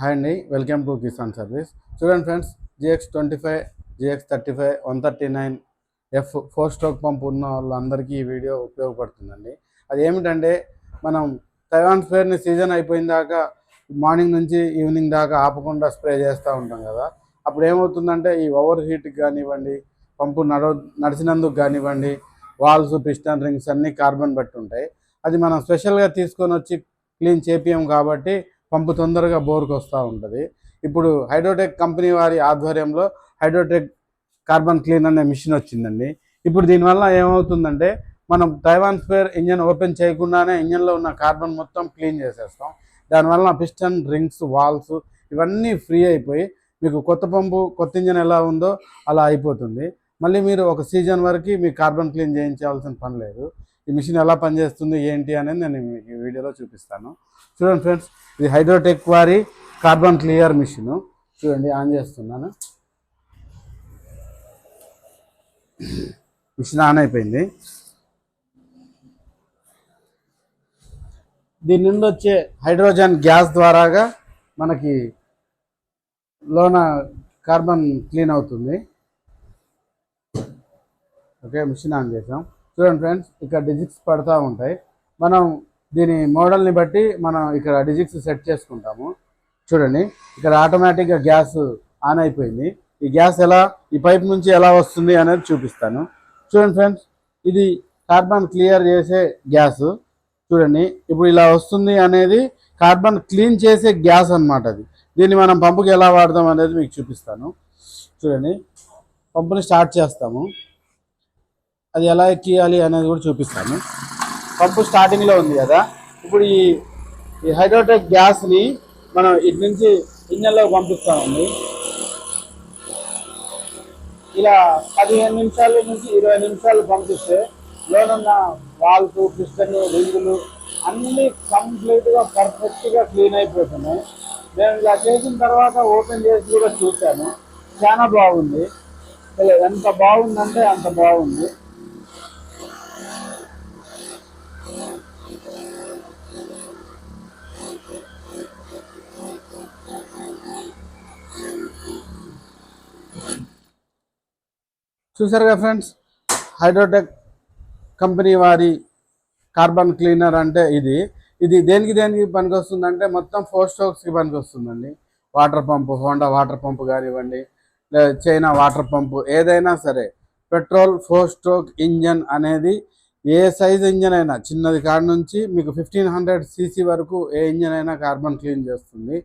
Hi అండి welcome to Kisan service. చూడండి friends GX twenty five GX thirty five one thirty nine F four stroke pump ఉన్న వాళ్ళందరికీ ఈ video ఉపయోగపడుతుందండి. అది ఏమిటంటే మనం తైవాన్ స్ప్రేని సీజన్ అయిపోయిన దాకా మార్నింగ్ నుంచి ఈవినింగ్ దాకా ఆపకుండా స్ప్రే చేస్తూ ఉంటాం కదా. అప్పుడు ఏమవుతుందంటే ఈ ఓవర్ హీట్కి కానివ్వండి పంపు నడ నడిచినందుకు కానివ్వండి వాల్స్ పిస్టన్ రింగ్స్ అన్నీ కార్బన్ బట్టి ఉంటాయి. అది మనం స్పెషల్గా తీసుకొని వచ్చి క్లీన్ చేపియం కాబట్టి పంపు తొందరగా బోర్కు వస్తూ ఉంటుంది. ఇప్పుడు హైడ్రోటెక్ కంపెనీ వారి ఆధ్వర్యంలో హైడ్రోటెక్ కార్బన్ క్లీన్ అనే మిషన్ వచ్చిందండి. ఇప్పుడు దీనివల్ల ఏమవుతుందంటే మనం తైవాన్ స్పేర్ ఇంజన్ ఓపెన్ చేయకుండానే ఇంజన్లో ఉన్న కార్బన్ మొత్తం క్లీన్ చేసేస్తాం. దానివల్ల పిస్టన్ రింగ్స్ వాల్స్ ఇవన్నీ ఫ్రీ అయిపోయి మీకు కొత్త పంపు కొత్త ఇంజన్ ఎలా ఉందో అలా అయిపోతుంది. మళ్ళీ మీరు ఒక సీజన్ వరకు మీ కార్బన్ క్లీన్ చేయించాల్సిన పని లేదు. ఈ మిషన్ ఎలా పనిచేస్తుంది ఏంటి అనేది నేను మీకు ఈ వీడియోలో చూపిస్తాను. చూడండి ఫ్రెండ్స్ ఇది హైడ్రోటెక్ వారి కార్బన్ క్లియర్ మిషన్. చూడండి ఆన్ చేస్తున్నాను. మిషన్ ఆన్ అయిపోయింది. దీని నుండి వచ్చే హైడ్రోజన్ గ్యాస్ ద్వారాగా మనకి లోన కార్బన్ క్లీన్ అవుతుంది. ఓకే మిషన్ ఆన్ చేసాం చూడండి ఫ్రెండ్స్ ఇక్కడ డిజిట్స్ పడతా ఉంటాయి. మనం దీని మోడల్ని బట్టి మనం ఇక్కడ డిజిట్స్ సెట్ చేసుకుంటాము. చూడండి ఇక్కడ ఆటోమేటిక్గా గ్యాస్ ఆన్ అయిపోయింది. ఈ గ్యాస్ ఎలా ఈ పైప్ నుంచి ఎలా వస్తుంది అనేది చూపిస్తాను. చూడండి ఫ్రెండ్స్ ఇది కార్బన్ క్లియర్ చేసే గ్యాస్. చూడండి ఇప్పుడు ఇలా వస్తుంది అనేది కార్బన్ క్లీన్ చేసే గ్యాస్ అన్నమాట అది. దీన్ని మనం పంపుకి ఎలా వాడదాం అనేది మీకు చూపిస్తాను. చూడండి పంపుని స్టార్ట్ చేస్తాము. అది ఎలా ఎక్కియాలి అనేది కూడా చూపిస్తాను. పంపు స్టార్టింగ్లో ఉంది కదా. ఇప్పుడు ఈ ఈ హైడ్రోటెక్ గ్యాస్ని మనం ఇటు నుంచి ఇంజన్లోకి పంపిస్తామండి ఇలా పదిహేను నిమిషాల నుంచి ఇరవై నిమిషాలు పంపిస్తే లోనున్న వాల్స్ పిస్టన్ రింగులు అన్నీ కంప్లీట్గా పర్ఫెక్ట్గా క్లీన్ అయిపోతున్నాయి. నేను ఇలా చేసిన తర్వాత ఓపెన్ చేసి కూడా చూశాను. చాలా బాగుంది. ఎంత బాగుందంటే అంత బాగుంది. చూసారుగా ఫ్రెండ్స్? హైడ్రోటెక్ కంపెనీ వారి కార్బన్ క్లీనర్ అంటే ఇది. ఇది దేనికి దేనికి పనికి వస్తుందంటే మొత్తం ఫోర్ స్ట్రోక్స్కి పనికి వస్తుందండి water pump Honda water pump కానివ్వండి లేదా చైనా వాటర్ పంపు ఏదైనా సరే. పెట్రోల్ ఫోర్ స్ట్రోక్ ఇంజన్ అనేది ఏ సైజ్ ఇంజన్ అయినా చిన్నది కాడ నుంచి మీకు ఫిఫ్టీన్ హండ్రెడ్ సీసీ వరకు ఏ ఇంజన్ అయినా కార్బన్ క్లీన్ చేస్తుంది.